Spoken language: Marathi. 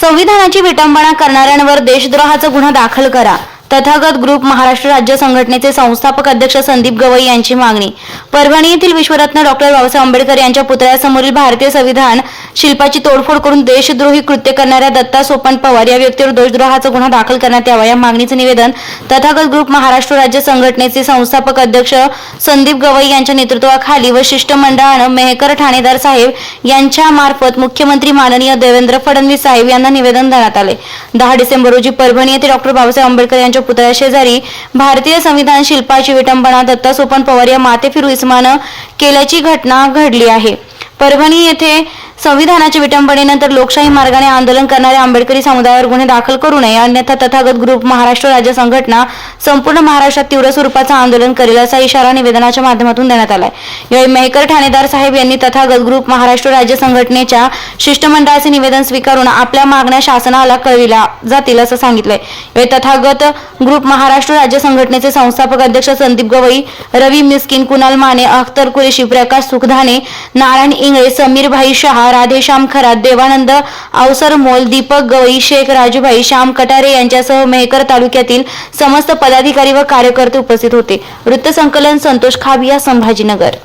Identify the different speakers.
Speaker 1: संविधानाची विटंबना करणाऱ्यांवर देशद्रोहाचा गुन्हा दाखल करा. तथागत ग्रुप महाराष्ट्र राज्य संघटनेचे संस्थापक अध्यक्ष संदीप गवई यांची मागणी. परभणी येथील विश्वरत्न डॉक्टर बाबासाहेब आंबेडकर यांच्या पुतळ्यासमोरील भारतीय संविधान शिल्पाची तोडफोड करून देशद्रोही कृत्य करणाऱ्या दत्ता सोपन पवार या व्यक्तीवर देशद्रोहाचा गुन्हा दाखल करण्यात यावा या मागणीचे निवेदन तथागत ग्रुप महाराष्ट्र राज्य संघटनेचे संस्थापक अध्यक्ष संदीप गवई यांच्या नेतृत्वाखाली व शिष्टमंडळानं मेहकर ठाणेदार साहेब यांच्या मार्फत मुख्यमंत्री माननीय देवेंद्र फडणवीस साहेब यांना निवेदन देण्यात आले. दहा डिसेंबर रोजी परभणी येथे डॉक्टर बाबासाहेब आंबेडकर यांच्या पुतळ्या शेजारी भारतीय संविधान शिल्पाची विटंबना दत्ता सोपन पवार या मातेफिरू इस्मानं केल्याची घटना घडली आहे. परभणी येथे संविधानाच्या विटंबनेनंतर लोकशाही मार्गाने आंदोलन करणाऱ्या आंबेडकरी समुदायावर गुन्हे दाखल करू नये अन्यथा तथागत ग्रुप महाराष्ट्र राज्य संघटना संपूर्ण महाराष्ट्रात तीव्र स्वरूपाचं आंदोलन करेल असा इशारा निवेदनाच्या माध्यमातून देण्यात आलाय. यावेळी मेहकर ठाणेदार साहेब यांनी तथागत ग्रुप महाराष्ट्र राज्य संघटनेच्या शिष्टमंडळाचे निवेदन स्वीकारून आपल्या मागण्या शासनाला कळविल्या जातील असं सांगितलंय. यावेळी तथागत ग्रुप महाराष्ट्र राज्य संघटनेचे संस्थापक अध्यक्ष संदीप गवई रवी मिस्किन कुणाल माने अख्तर कुरेशी प्रकाश सुखधाने नारायण इंगळे समीर भाई शहा राधेश्याम खरात देवानंद अवसर मोल दीपक गवई शेख राजूभाई श्याम कटारे यांच्यासह मेहकर तालुक्यातील समस्त पदाधिकारी व कार्यकर्ते उपस्थित होते. वृत्तसंकलन संतोष खाबिया संभाजीनगर.